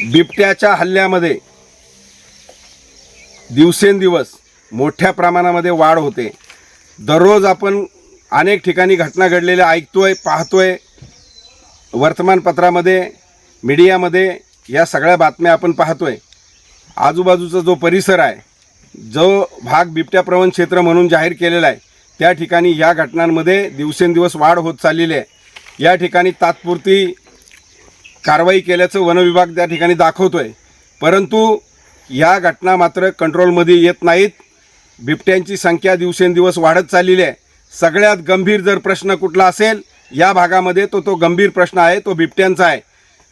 बिबट्याच्या हल्ल्यामध्ये दिवसेंदिवस मोठ्या प्रमाणामध्ये वाढ होते. दररोज आपण अनेक ठिकाणी घटना घडलेल्या ऐकतोय पाहतोय. वर्तमानपत्रामध्ये मीडियामध्ये या सगळ्या बातम्या आपण पाहतोय. आजूबाजूचा जो परिसर आहे जो भाग बिबट्याप्रवण क्षेत्र म्हणून जाहीर केलेला आहे त्या ठिकाणी या घटनांमध्ये दिवसेंदिवस वाढ होत चाललेली आहे. या ठिकाणी तात्पुरती कारवाई केल्याचं वनविभाग त्या ठिकाणी दाखवतोय. परंतु या घटना मात्र कंट्रोलमध्ये येत नाहीत. बिबट्यांची संख्या दिवसेंदिवस वाढत चाललेली आहे. सगळ्यात गंभीर जर प्रश्न कुठला असेल या भागामध्ये तो तो गंभीर प्रश्न आहे तो बिबट्यांचा आहे.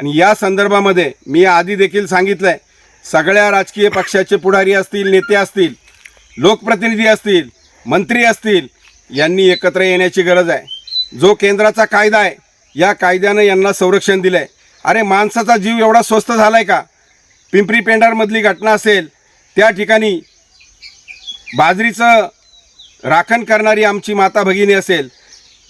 आणि या संदर्भामध्ये मी आधी देखील सांगितलं आहे सगळ्या राजकीय पक्षाचे पुढारी असतील नेते असतील लोकप्रतिनिधी असतील मंत्री असतील यांनी एकत्र येण्याची गरज आहे. जो केंद्राचा कायदा आहे या कायद्यानं यांना संरक्षण दिलं आहे अरे माणसाचा जीव एवढा स्वस्त झाला आहे का? पिंपरी पेंढारमधली घटना असेल त्या ठिकाणी बाजरीचं राखण करणारी आमची माता भगिनी असेल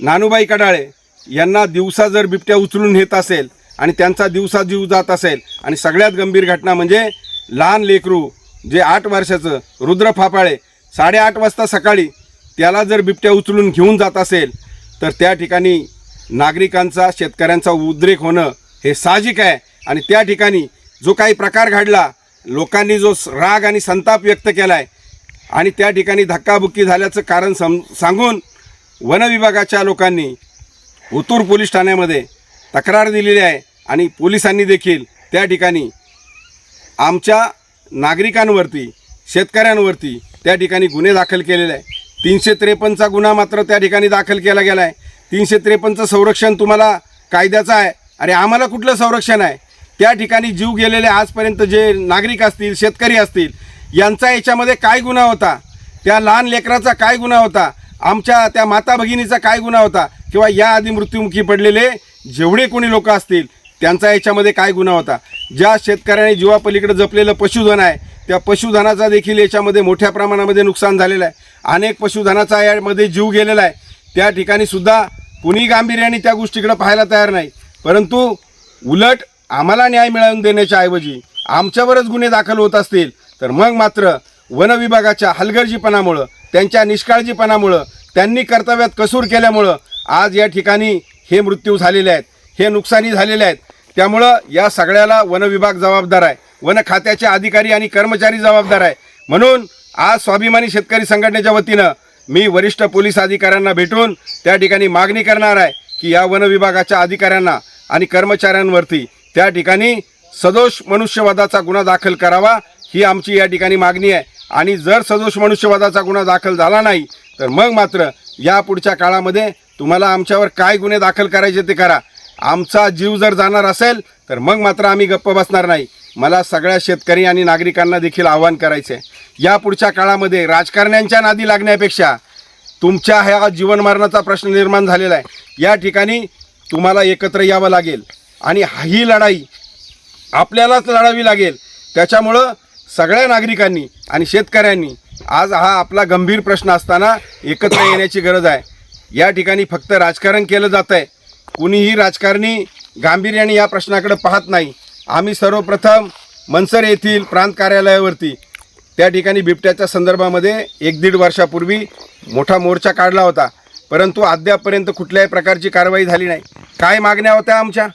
नानूबाई कडाळे यांना दिवसा जर बिबट्या उचलून नेत असेल आणि त्यांचा दिवसा जीव जात असेल आणि सगळ्यात गंभीर घटना म्हणजे लहान लेकरू जे आठ वर्षाचं रुद्र फापाळे साडेआठ वाजता सकाळी त्याला जर बिबट्या उचलून घेऊन जात असेल तर त्या ठिकाणी नागरिकांचा शेतकऱ्यांचा उद्रेक होणं हे साहजिक आहे. आणि त्या ठिकाणी जो काही प्रकार घडला लोकांनी जो राग आणि संताप व्यक्त केला आहे आणि त्या ठिकाणी धक्काबुक्की झाल्याचं कारण सम सांगून वनविभागाच्या लोकांनी उतूर पोलीस ठाण्यामध्ये तक्रार दिलेली आहे. आणि पोलिसांनी देखील त्या ठिकाणी आमच्या नागरिकांवरती शेतकऱ्यांवरती त्या ठिकाणी गुन्हे दाखल केलेले आहे. तीनशे त्रेपन्नचा गुन्हा मात्र त्या ठिकाणी दाखल केला गेला आहे तीनशे त्रेपन्नचं संरक्षण तुम्हाला कायद्याचं आहे. अरे आम्हाला कुठलं संरक्षण आहे? त्या ठिकाणी जीव गेलेले आजपर्यंत जे नागरिक असतील शेतकरी असतील यांचा याच्यामध्ये काय गुन्हा होता? त्या लहान लेकराचा काय गुन्हा होता? आमच्या त्या माता भगिनीचा काय गुन्हा होता? किंवा याआधी मृत्युमुखी पडलेले जेवढे कोणी लोक असतील त्यांचा याच्यामध्ये काय गुन्हा होता? ज्या शेतकऱ्याने जीवापलीकडे जपलेलं पशुधन आहे त्या पशुधनाचा देखील याच्यामध्ये मोठ्या प्रमाणामध्ये नुकसान झालेलं आहे. अनेक पशुधनाचा यामध्ये जीव गेलेला आहे. त्या ठिकाणी सुद्धा कुणी गांभीर्याने त्या गोष्टीकडे पाहायला तयार नाही. परंतु उलट आम्हाला न्याय मिळवून देण्याच्या ऐवजी आमच्यावरच गुन्हे दाखल होत असतील तर मग मात्र वन विभागाच्या हलगर्जीपणामुळं त्यांच्या निष्काळजीपणामुळं त्यांनी कर्तव्यात कसूर केल्यामुळं आज या ठिकाणी हे मृत्यू झालेले आहेत हे नुकसानी झालेले आहेत. त्यामुळं या सगळ्याला वन विभाग जबाबदार आहे. वन खात्याचे अधिकारी आणि कर्मचारी जबाबदार आहे. म्हणून आज स्वाभिमानी शेतकरी संघटनेच्या वतीनं मी वरिष्ठ पोलीस अधिकाऱ्यांना भेटून त्या ठिकाणी मागणी करणार आहे की या वन विभागाच्या अधिकाऱ्यांना आणि कर्मचाऱ्यांवरती. त्या ठिकाणी सदोष मनुष्यवादाचा गुन्हा दाखल करावा ही आमची या ठिकाणी मागणी आहे. आणि जर सदोष मनुष्यवादाचा गुन्हा दाखल झाला नाही तर मग मात्र या पुढच्या काळामध्ये तुम्हाला आमच्यावर काय गुन्हे दाखल करायचे ते करा. आमचा जीव जर जाणार असेल तर मग मात्र आम्ही गप्प बसणार नाही. मला सगळ्या शेतकरी आणि नागरिकांना देखील आवाहन करायचं आहे. या पुढच्या काळामध्ये राजकारण्यांच्या नादी लागण्यापेक्षा तुमच्या ह्या जीवनमरणाचा प्रश्न निर्माण झालेला आहे. या ठिकाणी तुम्हाला एकत्र यावं लागेल. आणि ही लढाई आपल्यालाच लढावी लागेल. त्याच्यामुळं सगळ्या नागरिकांनी आणि शेतकऱ्यांनी आज हा आपला गंभीर प्रश्न असताना एकत्र येण्याची गरज आहे. या ठिकाणी फक्त राजकारण केलं जात आहे कुणीही राजकारणी गांभीर्याने या प्रश्नाकडे पाहत नाही. आम्ही सर्वप्रथम मनसर येथील प्रांत कार्यालयावरती त्या ठिकाणी बिबट्याच्या संदर्भामध्ये एक दीड वर्षापूर्वी मोठा मोर्चा काढला होता. परंतु अद्यापर्यंत कुठल्याही प्रकारची कारवाई झाली नाही. काय मागण्या होत्या आमच्या?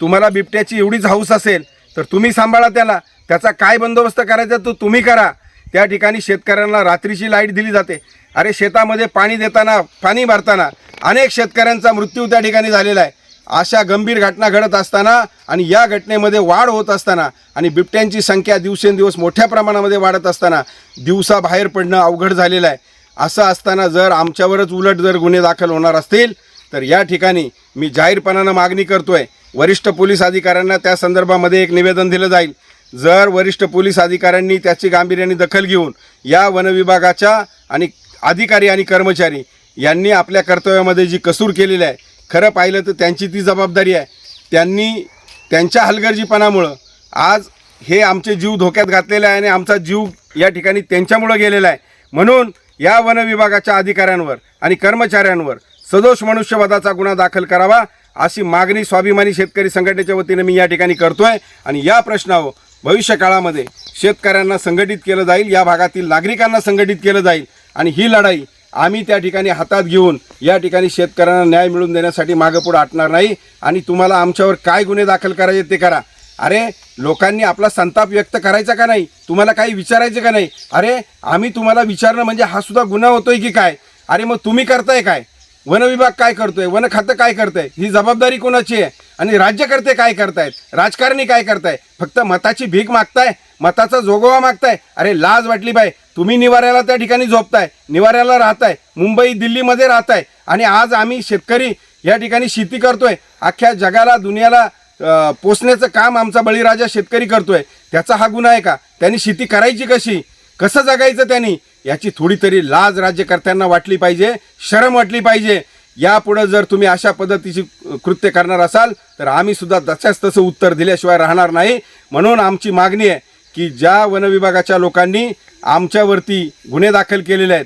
तुम्हाला बिबट्याची एवढीच हौस असेल तर तुम्ही सांभाळा त्याला. त्याचा काय बंदोबस्त करायचा तो तुम्ही करा. त्या ठिकाणी शेतकऱ्यांना रात्रीची लाइट दिली जाते. अरे शेतामध्ये पाणी देताना पाणी भरताना अनेक शेतकऱ्यांचा मृत्यू त्या ठिकाणी झालेला आहे. अशा गंभीर घटना घडत असताना आणि या घटनेमध्ये वाढ होत असताना आणि बिबट्यांची संख्या दिवसेंदिवस मोठ्या प्रमाणामध्ये वाढत असताना दिवसा बाहेर पडणं अवघड झालेलं आहे. असं असताना जर आमच्यावरच उलट जर गुन्हे दाखल होणार असतील तर या ठिकाणी मी जाहीरपणानं मागणी करतोय वरिष्ठ पोलीस अधिकाऱ्यांना त्या संदर्भामध्ये एक निवेदन दिलं जाईल. जर वरिष्ठ पोलीस अधिकाऱ्यांनी त्याची गांभीर्याने दखल घेऊन या वनविभागाच्या आणि अधिकारी आणि कर्मचारी यांनी आपल्या कर्तव्यामध्ये जी कसूर केलेली आहे खरं पाहिलं तर त्यांची ती जबाबदारी आहे. त्यांनी त्यांच्या हलगर्जीपणामुळं आज हे आमचे जीव धोक्यात घातलेले आहे आणि आमचा जीव या ठिकाणी त्यांच्यामुळं गेलेला आहे. म्हणून या वन विभागाच्या अधिकाऱ्यांवर आणि कर्मचाऱ्यांवर सदोष मनुष्यवधाचा गुन्हा दाखल करावा अशी मागणी स्वाभिमानी शेतकरी संघटनेच्या वतीने मी या ठिकाणी करतोय. आणि या प्रश्नावर भविष्य काळामध्ये शेतकऱ्यांना संघटित केलं जाईल या भागातील नागरिकांना संघटित केलं जाईल आणि ही लढाई आम्ही त्या ठिकाणी हातात घेऊन या ठिकाणी शेतकऱ्यांना न्याय मिळवून देण्यासाठी मागं पुढं हटणार नाही. आणि तुम्हाला आमच्यावर काय गुन्हे दाखल करायचे ते करा. अरे लोकांनी आपला संताप व्यक्त करायचा का नाही? तुम्हाला काही विचारायचं का नाही? अरे आम्ही तुम्हाला विचारणं म्हणजे हा सुद्धा गुन्हा होतोय की काय? अरे मग तुम्ही करताय काय? वन विभाग काय करतोय? वन खातं काय करतंय? ही जबाबदारी कोणाची आहे? आणि राज्यकर्ते काय करतायत? राजकारणी काय करताय? फक्त मताची भीक मागताय? मताचा जोगवा मागताय? अरे लाज वाटली बाय तुम्ही निवाऱ्याला त्या ठिकाणी झोपताय. निवाऱ्याला राहताय. मुंबई दिल्लीमध्ये राहताय. आणि आज आम्ही शेतकरी या ठिकाणी शेती करतोय. अख्ख्या जगाला दुनियाला पोचण्याचं काम आमचा बळीराजा शेतकरी करतोय. त्याचा हा गुन्हा आहे का? त्यांनी शेती करायची कशी? कसं जगायचं त्यांनी? याची थोडी तरी लाज राज्यकर्त्यांना वाटली पाहिजे शरम वाटली पाहिजे. यापुढं जर तुम्ही अशा पद्धतीची कृत्य करणार असाल तर आम्ही सुद्धा तशाच तसं उत्तर दिल्याशिवाय राहणार नाही. म्हणून आमची मागणी आहे की ज्या वनविभागाच्या लोकांनी आमच्यावरती गुन्हे दाखल केलेले आहेत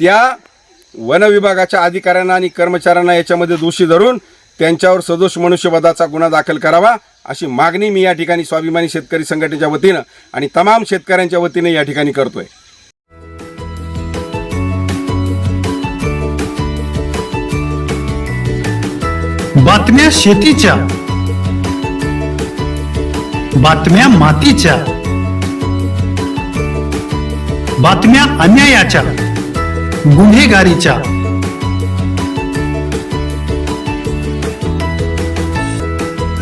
त्या वनविभागाच्या अधिकाऱ्यांना आणि कर्मचाऱ्यांना याच्यामध्ये दोषी धरून त्यांच्यावर सदोष मनुष्यवधाचा गुन्हा दाखल करावा अशी मागणी मी या ठिकाणी स्वाभिमानी शेतकरी संघटनेच्या वतीनं आणि तमाम शेतकऱ्यांच्या वतीने या ठिकाणी करतोय. बातम्या शेतीच्या. बातम्या मातीच्या. बातम्या अन्यायाच्या. गुन्हेगारीच्या.